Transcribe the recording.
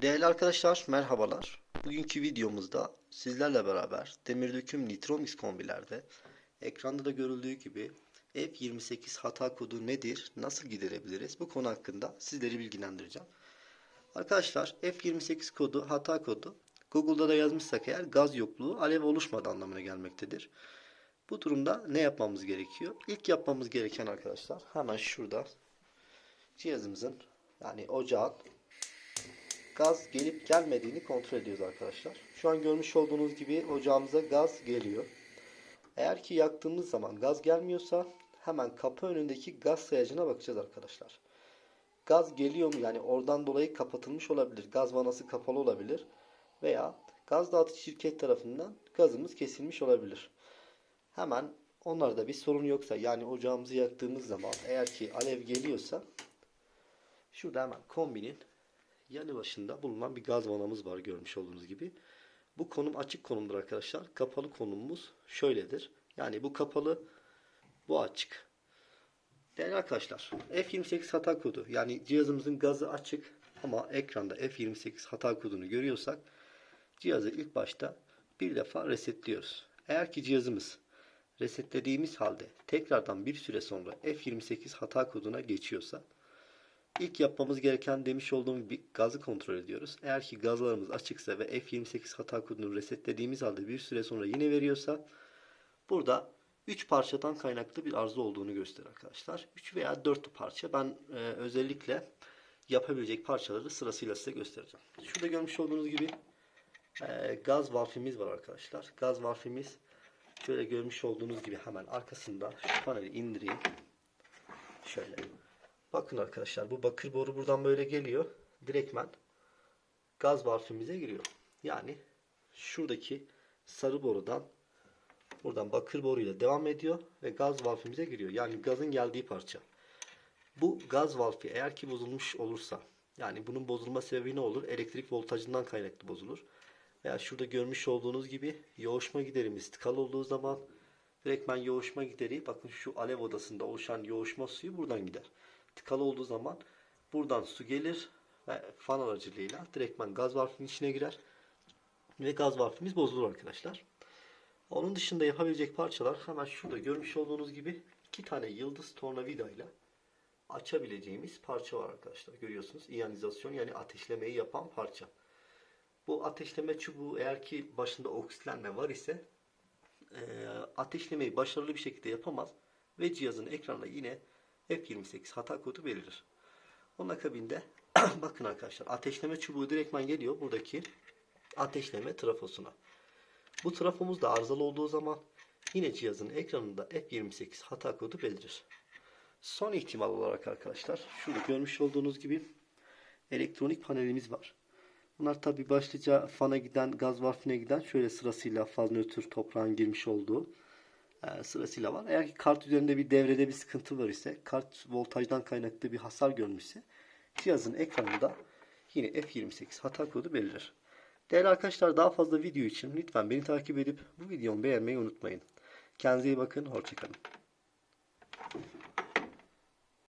Değerli arkadaşlar merhabalar. Bugünkü videomuzda sizlerle beraber demir döküm Nitromix kombilerde ekranda da görüldüğü gibi F28 hata kodu nedir, nasıl giderebiliriz bu konu hakkında sizleri bilgilendireceğim. Arkadaşlar F28 kodu hata kodu Google'da da yazmışsak eğer gaz yokluğu alev oluşmadı anlamına gelmektedir. Bu durumda ne yapmamız gerekiyor? İlk yapmamız gereken arkadaşlar hemen şurada cihazımızın yani ocağın gaz gelip gelmediğini kontrol ediyoruz arkadaşlar. Şu an görmüş olduğunuz gibi ocağımıza gaz geliyor. Eğer ki yaktığımız zaman gaz gelmiyorsa hemen kapı önündeki gaz sayacına bakacağız arkadaşlar. Gaz geliyor mu? Yani oradan dolayı kapatılmış olabilir. Gaz vanası kapalı olabilir. Veya gaz dağıtıcı şirket tarafından gazımız kesilmiş olabilir. Hemen onlarda bir sorun yoksa yani ocağımızı yaktığımız zaman eğer ki alev geliyorsa şurada hemen kombinin yanı başında bulunan bir gaz vanamız var görmüş olduğunuz gibi. Bu konum açık konumdur arkadaşlar. Kapalı konumumuz şöyledir. Yani bu kapalı, bu açık. Değerli arkadaşlar, F28 hata kodu yani cihazımızın gazı açık ama ekranda F28 hata kodunu görüyorsak cihazı ilk başta bir defa resetliyoruz. Eğer ki cihazımız resetlediğimiz halde tekrardan bir süre sonra F28 hata koduna geçiyorsa İlk yapmamız gereken demiş olduğum bir gazı kontrol ediyoruz. Eğer ki gazlarımız açıksa ve F28 hata kodunu resetlediğimiz halde bir süre sonra yine veriyorsa burada 3 parçadan kaynaklı bir arıza olduğunu gösterir arkadaşlar. 3 veya 4 parça. Ben e, özellikle yapabilecek parçaları sırasıyla size göstereceğim. Şurada görmüş olduğunuz gibi e, gaz valfimiz var arkadaşlar. Gaz valfimiz şöyle görmüş olduğunuz gibi hemen arkasında şu paneli indireyim. Şöyle. Bakın arkadaşlar bu bakır boru buradan böyle geliyor. Direktmen gaz valfimize giriyor. Yani şuradaki sarı borudan buradan bakır boruyla devam ediyor ve gaz valfimize giriyor. Yani gazın geldiği parça. Bu gaz valfi eğer ki bozulmuş olursa yani bunun bozulma sebebi ne olur? Elektrik voltajından kaynaklı bozulur. Veya şurada görmüş olduğunuz gibi yoğuşma giderimiz tıkalı olduğu zaman direktmen yoğuşma gideri bakın şu alev odasında oluşan yoğuşma suyu buradan gider tıkalı olduğu zaman buradan su gelir ve fan aracılığıyla direktman gaz valfinin içine girer ve gaz valfimiz bozulur arkadaşlar. Onun dışında yapabilecek parçalar hemen şurada görmüş olduğunuz gibi iki tane yıldız tornavida ile açabileceğimiz parça var arkadaşlar. Görüyorsunuz iyonizasyon yani ateşlemeyi yapan parça. Bu ateşleme çubuğu eğer ki başında oksitlenme var ise e, ateşlemeyi başarılı bir şekilde yapamaz ve cihazın ekranına yine F28 hata kodu verilir. Onun akabinde bakın arkadaşlar ateşleme çubuğu direktman geliyor buradaki ateşleme trafosuna. Bu trafomuz da arızalı olduğu zaman yine cihazın ekranında F28 hata kodu belirir. Son ihtimal olarak arkadaşlar şurada görmüş olduğunuz gibi elektronik panelimiz var. Bunlar tabi başlıca fana giden, gaz valfine giden şöyle sırasıyla faz nötr toprağın girmiş olduğu sırasıyla var. Eğer ki kart üzerinde bir devrede bir sıkıntı var ise, kart voltajdan kaynaklı bir hasar görmüşse cihazın ekranında yine F28 hata kodu belirir. Değerli arkadaşlar daha fazla video için lütfen beni takip edip bu videomu beğenmeyi unutmayın. Kendinize iyi bakın. Hoşçakalın.